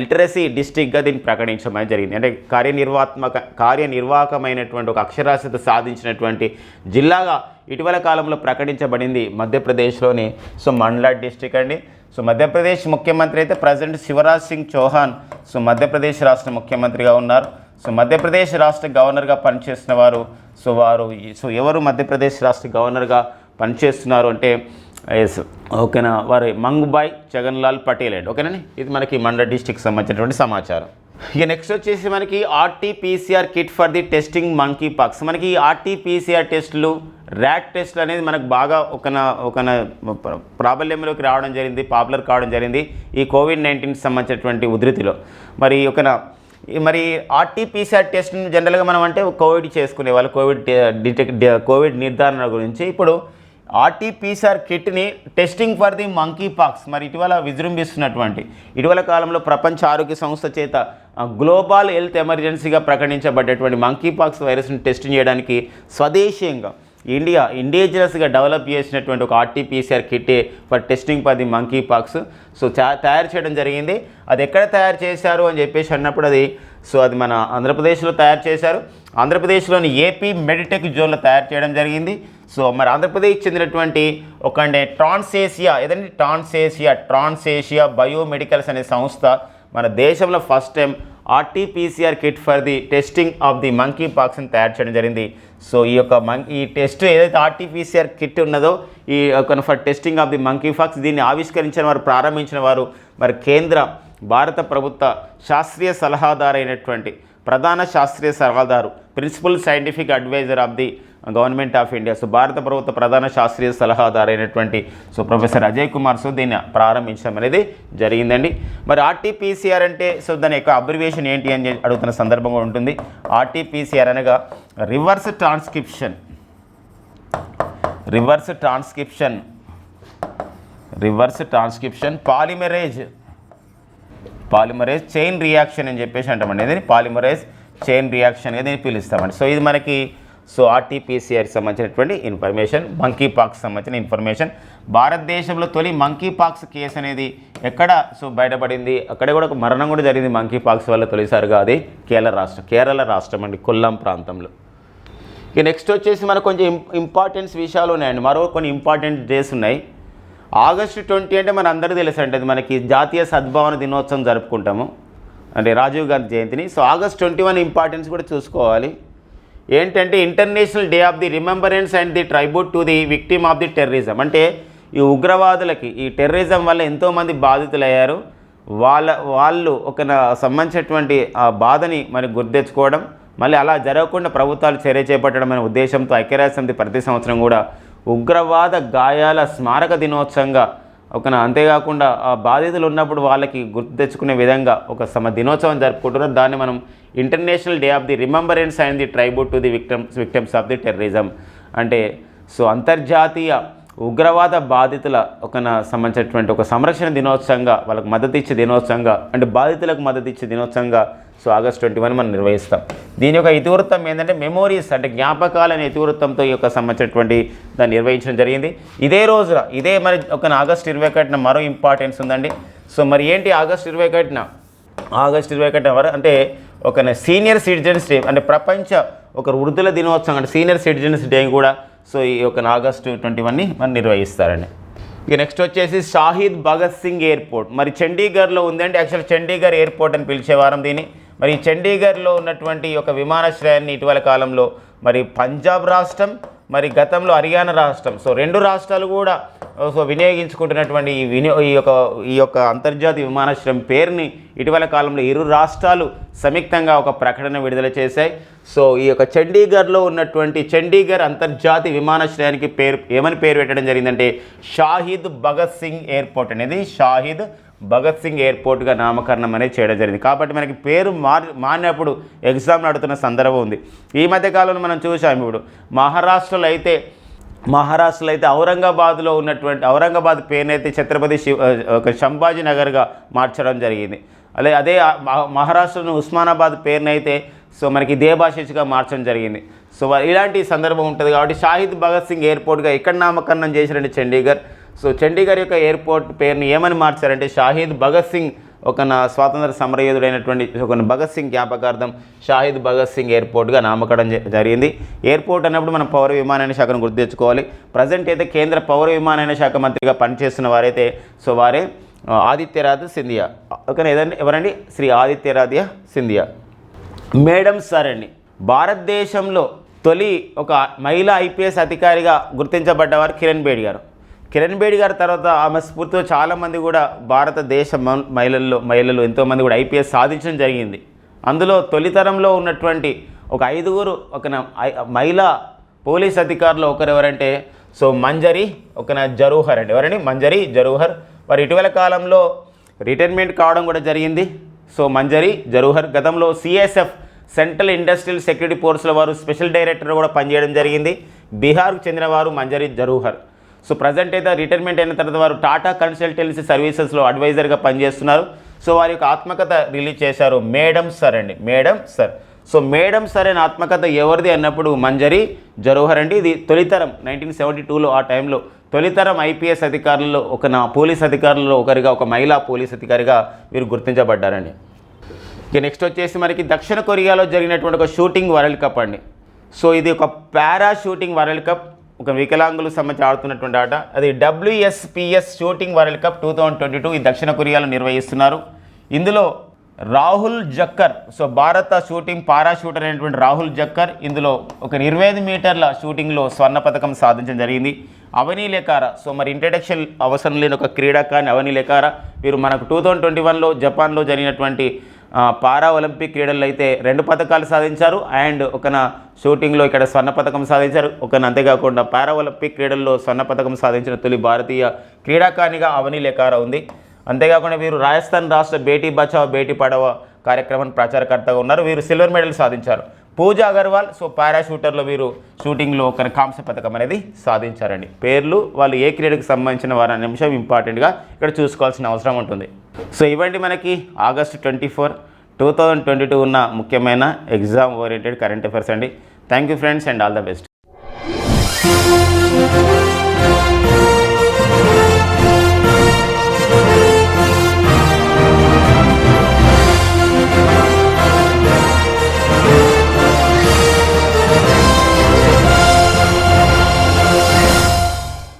లిటరసీ డిస్టిక్గా దీన్ని ప్రకటించడం అనేది జరిగింది. అంటే కార్యనిర్వాత్మక కార్యనిర్వాహకమైనటువంటి ఒక అక్షరాస్యత సాధించినటువంటి జిల్లాగా ఇటీవల కాలంలో ప్రకటించబడింది మధ్యప్రదేశ్లోని సో మండలా డిస్టిక్ అండి. సో మధ్యప్రదేశ్ ముఖ్యమంత్రి అయితే ప్రజెంట్ శివరాజ్ సింగ్ చౌహాన్ సో మధ్యప్రదేశ్ రాష్ట్ర ముఖ్యమంత్రిగా ఉన్నారు. సో మధ్యప్రదేశ్ రాష్ట్ర గవర్నర్గా పనిచేసిన వారు సో వారు సో ఎవరు మధ్యప్రదేశ్ రాష్ట్ర గవర్నర్గా పనిచేస్తున్నారు అంటే ఎస్ ఓకేనా? వారి మంగుబాయ్ జగన్లాల్ పటేల్ అండి. ఓకేనండి? ఇది మనకి మండల డిస్టిక్ సంబంధించినటువంటి సమాచారం. ఇక నెక్స్ట్ వచ్చేసి మనకి RTPCR kit for the testing monkey pox మనకి ఆర్టీపీసీఆర్ టెస్టులు ర్యాట్ టెస్టులు అనేది మనకు బాగా ఒకన ఒకన ప్రాబల్యంలోకి రావడం జరిగింది పాపులర్ కావడం జరిగింది ఈ కోవిడ్ నైన్టీన్కి సంబంధించినటువంటి ఉధృతిలో. మరి ఒకన ఈ మరి ఆర్టీపీసీఆర్ టెస్ట్ జనరల్గా మనం అంటే కోవిడ్ చేసుకునే వాళ్ళు కోవిడ్ డిటెక్ట్ కోవిడ్ నిర్ధారణ గురించి. ఇప్పుడు RTPCR కిట్ని testing for the monkey pox మరి ఇటీవల విజృంభిస్తున్నటువంటి ఇటీవల కాలంలో ప్రపంచ ఆరోగ్య సంస్థ చేత గ్లోబల్ హెల్త్ ఎమర్జెన్సీగా ప్రకటించబడ్డటువంటి మంకీ పాక్స్ వైరస్ని టెస్ట్ చేయడానికి స్వదేశీయంగా ఇండియా ఇండిజినస్గా డెవలప్ చేసినటువంటి ఒక RTPCR kit for testing for the monkey pox. So తయారు చేయడం జరిగింది. అది ఎక్కడ తయారు చేశారు అని చెప్పేసి అన్నప్పుడు అది సో అది మన ఆంధ్రప్రదేశ్లో తయారు చేశారు. ఆంధ్రప్రదేశ్లోని ఏపీ మెడిటెక్ జోన్లో తయారు చేయడం జరిగింది. సో మరి ఆంధ్రప్రదేశ్ చెందినటువంటి ఒక ట్రాన్సేసియా ఏదండి ట్రాన్సేసియా? ట్రాన్సేషియా బయోమెడికల్స్ అనే సంస్థ మన దేశంలో first time RTPCR kit for the testing of the monkey పాక్స్ని తయారు చేయడం జరిగింది. సో ఈ యొక్క మం ఈ టెస్ట్ ఏదైతే ఆర్టీపీసీఆర్ కిట్ ఉన్నదో ఈ యొక్క for testing of the monkey pox దీన్ని ఆవిష్కరించిన వారు ప్రారంభించిన వారు మరి కేంద్ర భారత ప్రభుత్వ శాస్త్రీయ సలహాదారు అయినటువంటి ప్రధాన శాస్త్రీయ సలహాదారు principal scientific adviser of the government of India. So భారత ప్రభుత్వ ప్రధాన శాస్త్రీయ సలహాదారు అయినటువంటి so professor Ajay Kumar so దీన్ని ప్రారంభించడం అనేది జరిగిందండి. మరి ఆర్టీపీసీఆర్ అంటే సో దాని యొక్క అబ్రివేషన్ ఏంటి అని అడుగుతున్న సందర్భంగా ఉంటుంది. ఆర్టీపీసీఆర్ అనగా reverse transcription. Reverse transcription. Reverse transcription polymerase. Polymerase chain reaction అని చెప్పేసి అంటామండి ఇది పాలిమరేజ్ చైన్ రియాక్షన్ దీన్ని పిలుస్తామండి. సో ఇది మనకి సో ఆర్టీపీసీఆర్కి సంబంధించినటువంటి ఇన్ఫర్మేషన్ మంకీ పాక్స్ సంబంధించిన ఇన్ఫర్మేషన్. భారతదేశంలో తొలి మంకీ పాక్స్ కేసు అనేది ఎక్కడ సో బయటపడింది? అక్కడ కూడా ఒక మరణం కూడా జరిగింది మంకీ పాక్స్ వల్ల తొలిసారిగా. అది కేరళ రాష్ట్రం కేరళ రాష్ట్రం అండి కొల్లం ప్రాంతంలో. ఇక నెక్స్ట్ వచ్చేసి మనకు కొంచెం ఇంపార్టెన్స్ విషయాలు ఉన్నాయండి. మరో కొన్ని ఇంపార్టెంట్ డేస్ ఉన్నాయి. ఆగస్టు ట్వంటీ అంటే మన అందరికీ తెలుసు అంటే అది మనకి జాతీయ సద్భావన దినోత్సవం జరుపుకుంటాము. అంటే రాజీవ్ గాంధీ జయంతిని. So August twenty one importance కూడా చూసుకోవాలి. ఏంటంటే international day of the remembrance and the tribute to the victim of the terrorism అంటే ఈ ఉగ్రవాదులకి ఈ టెర్రరిజం వల్ల ఎంతోమంది బాధితులయ్యారు. వాళ్ళ వాళ్ళు ఒక నా- సంబంధించినటువంటి ఆ బాధని మరి గుర్తెచ్చుకోవడం మళ్ళీ అలా జరగకుండా ప్రభుత్వాలు చర్య చేపట్టడం అనే ఉద్దేశంతో ఐక్యరాజ్య సమితి ప్రతి సంవత్సరం కూడా ఉగ్రవాద గాయాల స్మారక దినోత్సవంగా ఒక అంతేకాకుండా ఆ బాధితులు ఉన్నప్పుడు వాళ్ళకి గుర్తు తెచ్చుకునే విధంగా ఒక సమ దినోత్సవం జరుపుకుంటున్నారు. దాన్ని మనం international day of the remembrance and the tribute to the victims victims of the terrorism అంటే సో అంతర్జాతీయ ఉగ్రవాద బాధితుల ఒక సంబంధించినటువంటి ఒక సంరక్షణ దినోత్సవంగా వాళ్ళకు మద్దతు ఇచ్చే దినోత్సవంగా అంటే బాధితులకు మద్దతు ఇచ్చే దినోత్సవంగా సో ఆగస్ట్ ట్వంటీ వన్ మనం నిర్వహిస్తాం. దీని యొక్క ఇతివృత్తం ఏంటంటే మెమోరీస్ అంటే జ్ఞాపకాలు అనే ఇతివృత్తంతో ఈ యొక్క సంబంధించినటువంటి దాన్ని నిర్వహించడం జరిగింది. ఇదే రోజున ఇదే మరి ఒక ఆగస్ట్ ఇరవై ఒకటిన మరో ఇంపార్టెన్స్ ఉందండి. సో మరి ఏంటి ఆగస్ట్ ఇరవై ఒకటిన? ఆగస్ట్ ఇరవై ఒకటిన వరకు అంటే ఒక సీనియర్ సిటిజన్స్ డే అంటే ప్రపంచ ఒక వృద్ధుల దినోత్సవం అంటే సీనియర్ సిటిజన్స్ డే కూడా సో ఈ యొక్క ఆగస్టు ట్వంటీ వన్ని మనం నిర్వహిస్తారండి. ఇక నెక్స్ట్ వచ్చేసి షాహిద్ భగత్ సింగ్ ఎయిర్పోర్ట్. మరి చండీగఢ్లో ఉందండి యాక్చువల్ చండీగఢ్ ఎయిర్పోర్ట్ అని పిలిచేవారం దీన్ని. మరి చండీగఢ్లో ఉన్నటువంటి ఈ యొక్క విమానాశ్రయాన్ని ఇటీవల కాలంలో మరి పంజాబ్ రాష్ట్రం మరి గతంలో హర్యానా రాష్ట్రం సో రెండు రాష్ట్రాలు కూడా సో వినియోగించుకుంటున్నటువంటి ఈ వినియో ఈ యొక్క ఈ యొక్క అంతర్జాతీయ విమానాశ్రయం పేరుని ఇటీవల కాలంలో ఇరు రాష్ట్రాలు సంయుక్తంగా ఒక ప్రకటన విడుదల చేశాయి. సో ఈ యొక్క చండీగఢ్లో ఉన్నటువంటి చండీగఢ్ అంతర్జాతీయ విమానాశ్రయానికి పేరు ఏమని పేరు పెట్టడం జరిగిందంటే షాహిద్ భగత్ సింగ్ ఎయిర్పోర్ట్ అనేది షాహిద్ భగత్ సింగ్ ఎయిర్పోర్ట్గా నామకరణం అనేది చేయడం జరిగింది. కాబట్టి మనకి పేరు మారి మారినప్పుడు ఎగ్జామ్ నడుతున్న సందర్భం ఉంది. ఈ మధ్య కాలంలో మనం చూసాం ఇప్పుడు మహారాష్ట్రలో అయితే మహారాష్ట్రలో అయితే ఔరంగాబాద్లో ఉన్నటువంటి ఔరంగాబాద్ పేరునైతే ఛత్రపతి శివ ఒక సంభాజీ నగర్గా మార్చడం జరిగింది. అదే అదే మహా- మహారాష్ట్రను ఉస్మానాబాద్ పేరునైతే సో మనకి దేభాషిష్గా మార్చడం జరిగింది. సో ఇలాంటి సందర్భం ఉంటుంది కాబట్టి షాహిద్ భగత్ సింగ్ ఎయిర్పోర్ట్గా ఇక్కడ నామకరణం చేశారంటే చండీగఢ్ సో చండీగఢ్ యొక్క ఎయిర్పోర్ట్ పేరుని ఏమని మార్చారంటే షాహీద్ భగత్ సింగ్ ఒక నా స్వాతంత్ర సమరయోధుడైనటువంటి ఒక భగత్ సింగ్ జ్ఞాపకార్థం షాహిద్ భగత్ సింగ్ ఎయిర్పోర్ట్గా నామకరణం జ- జరిగింది. ఎయిర్పోర్ట్ అన్నప్పుడు మనం పౌర విమానయాన శాఖను గుర్తు తెచ్చుకోవాలి. ప్రజెంట్ అయితే కేంద్ర పౌర విమానయాన శాఖ మంత్రిగా పనిచేస్తున్న వారైతే సో వారే ఆ, సింధియా. ఓకేనా ఏదండి? ఎవరండి? శ్రీ ఆదిత్యరాధ్య సింధియా. మేడం సార్ అండి భారతదేశంలో తొలి ఒక మహిళా ఐపీఎస్ అధికారిగా గుర్తించబడ్డవారు కిరణ్ బేడి గారు. కిరణ్ బేడి గారి తర్వాత ఆమె స్ఫూర్తితో చాలామంది కూడా భారతదేశ మ- మహిళల్లో మహిళలు ఎంతోమంది కూడా ఐపీఎస్ సాధించడం జరిగింది. అందులో తొలితరంలో ఉన్నటువంటి ఒక ఐదుగురు ఒక మహిళా పోలీస్ అధికారులు ఒకరు ఎవరంటే సో మంజరి ఒక జరూహర్ అండి. ఎవరండి? మంజరి జరూహర్. వారు ఇటీవల కాలంలో రిటైర్మెంట్ కావడం కూడా జరిగింది. సో మంజరి జరూహర్ గతంలో సిఎస్ఎఫ్ సెంట్రల్ ఇండస్ట్రియల్ సెక్యూరిటీ ఫోర్స్ల వారు స్పెషల్ డైరెక్టర్ కూడా పనిచేయడం జరిగింది. బీహార్కు చెందిన వారు మంజరి జరూహర్. సో ప్రజెంట్ అయితే రిటైర్మెంట్ అయిన తర్వాత వారు టాటా కన్సల్టెన్సీ సర్వీసెస్లో అడ్వైజర్గా పనిచేస్తున్నారు. సో వారి యొక్క ఆత్మకథ రిలీజ్ చేశారు మేడం సర్ అండి. Madam sir so madam sir అనే ఆత్మకథ ఎవరిది అన్నప్పుడు మంజరి జరోహర్ అండి. ఇది తొలితరం నైన్టీన్ సెవెంటీ టూలో ఆ టైంలో తొలితరం ఐపీఎస్ అధికారుల్లో ఒక నా పోలీస్ అధికారుల్లో ఒకరిగా ఒక మహిళా పోలీస్ అధికారిగా వీరు గుర్తించబడ్డారండి. ఇక నెక్స్ట్ వచ్చేసి మనకి దక్షిణ కొరియాలో జరిగినటువంటి ఒక షూటింగ్ వరల్డ్ కప్ అండి. సో ఇది ఒక పారా షూటింగ్ వరల్డ్ కప్ ఒక వికలాంగులకు సంబంధించి ఆడుతున్నటువంటి ఆట. అది WSPS shooting world cup two thousand twenty two ఈ దక్షిణ కొరియాలో నిర్వహిస్తున్నారు. ఇందులో రాహుల్ జక్కర్ సో భారత షూటింగ్ పారా షూటర్ అయినటువంటి రాహుల్ జక్కర్ ఇందులో ఒక ఇరవై ఐదు మీటర్ల షూటింగ్లో స్వర్ణ పథకం సాధించడం జరిగింది. అవనీలేకార సో మరి ఇంట్రడక్షన్ అవసరం లేని ఒక క్రీడాకారిణి అవనీ లేకార వీరు మనకు టూ థౌజండ్ ట్వంటీ వన్లో జపాన్లో జరిగినటువంటి పారా ఒలింపిక్ క్రీడల్లో అయితే రెండు పథకాలు సాధించారు. అండ్ ఒకన షూటింగ్లో ఇక్కడ స్వర్ణ పథకం సాధించారు. ఒకన అంతేకాకుండా పారా ఒలింపిక్ క్రీడల్లో స్వర్ణ పథకం సాధించిన తొలి భారతీయ క్రీడాకారిణిగా అవనీ లేకార ఉంది. అంతేకాకుండా వీరు రాజస్థాన్ రాష్ట్ర బేటీ బచావో బేటీ పడవ కార్యక్రమం ప్రచారకర్తగా ఉన్నారు. వీరు సిల్వర్ మెడల్ సాధించారు. పూజా అగర్వాల్. సో పారాషూటర్లో వీరు షూటింగ్లో ఒక కాంస్య పథకం అనేది సాధించారండి. పేర్లు వాళ్ళు ఏ క్రీడకు సంబంధించిన వారు అనే అంశం ఇంపార్టెంట్గా ఇక్కడ చూసుకోవాల్సిన అవసరం ఉంటుంది. సో ఇవ్వండి మనకి August twenty four two thousand twenty two ఉన్న ముఖ్యమైన ఎగ్జామ్ ఓరియంటెడ్ కరెంట్ అఫైర్స్ అండి. Thank you friends and all the best.